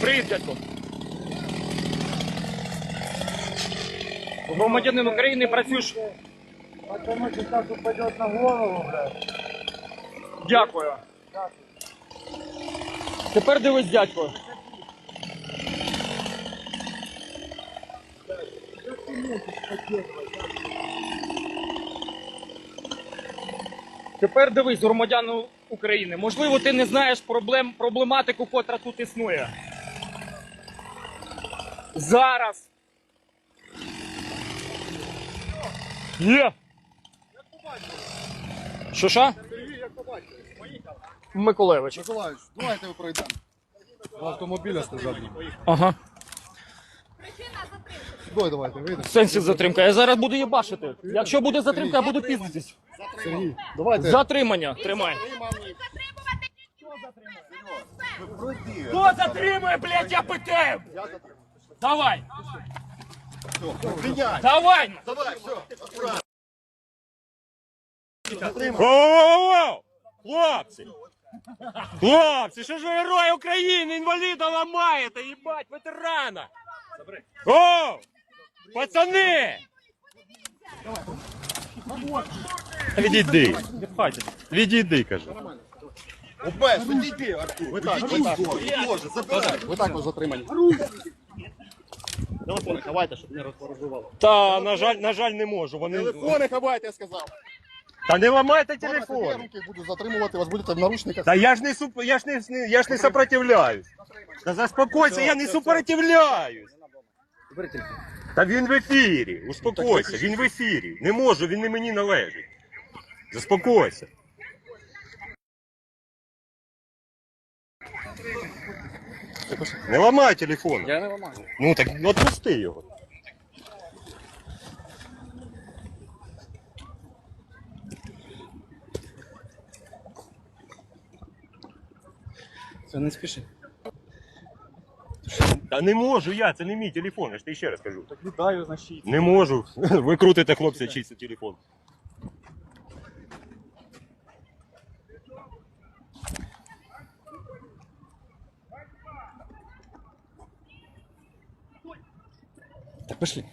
дядько. Громадянин України працюєш. Потому что так упадет на голову, блядь. Дякую. Тепер дивись, дядько. Тепер дивись, громадяни України. Можливо, ти не знаєш проблем, проблематику, котра тут існує. Зараз. Є. Що що? Миколаївич. Миколаївич, давайте ви пройдемо. До автомобіля стежать. Ага. Давай, давайте, вийдемо. Сенсі затримка. Я зараз буду їбашити. Якщо буде затримка, я буду піздитись. Сергій, давайте. Затримання. Тримай. Хто затримує, блядь, я питаю? Давай. Давай. Воу-воу-воу! Хлопці! Хлопці, що ж ви герої України, інваліда ламаєте, їбать, ветерана! О! Пацани! Відійди. Відійди, кажу. Відійди, Артур. Ви так, ви так. Забирай. Ви також затримані. Телефони ховайте, щоб не розпоряджувало. Та, на жаль, на жаль, не можу. Вони... Телефони ховайте, я сказав. Та не ламайте Телефон. Я руки буду затримувати, вас будете в наручниках. Та я ж не суп... я ж не, я ж не сопротивляюсь. Та заспокойся, я не супротивляюсь. Та він в ефірі. Успокойся, він в ефірі. Не можу, він не мені належить. Заспокойся. Не ламай телефон. Я не ламаю. Ну так відпусти його. Все, не спіши. Та не можу я, це не мій телефон, я ж тобі ще раз кажу. Так віддаю, значить. Не можу. Ви крутите, хлопці, чийсь телефон. Так пішли.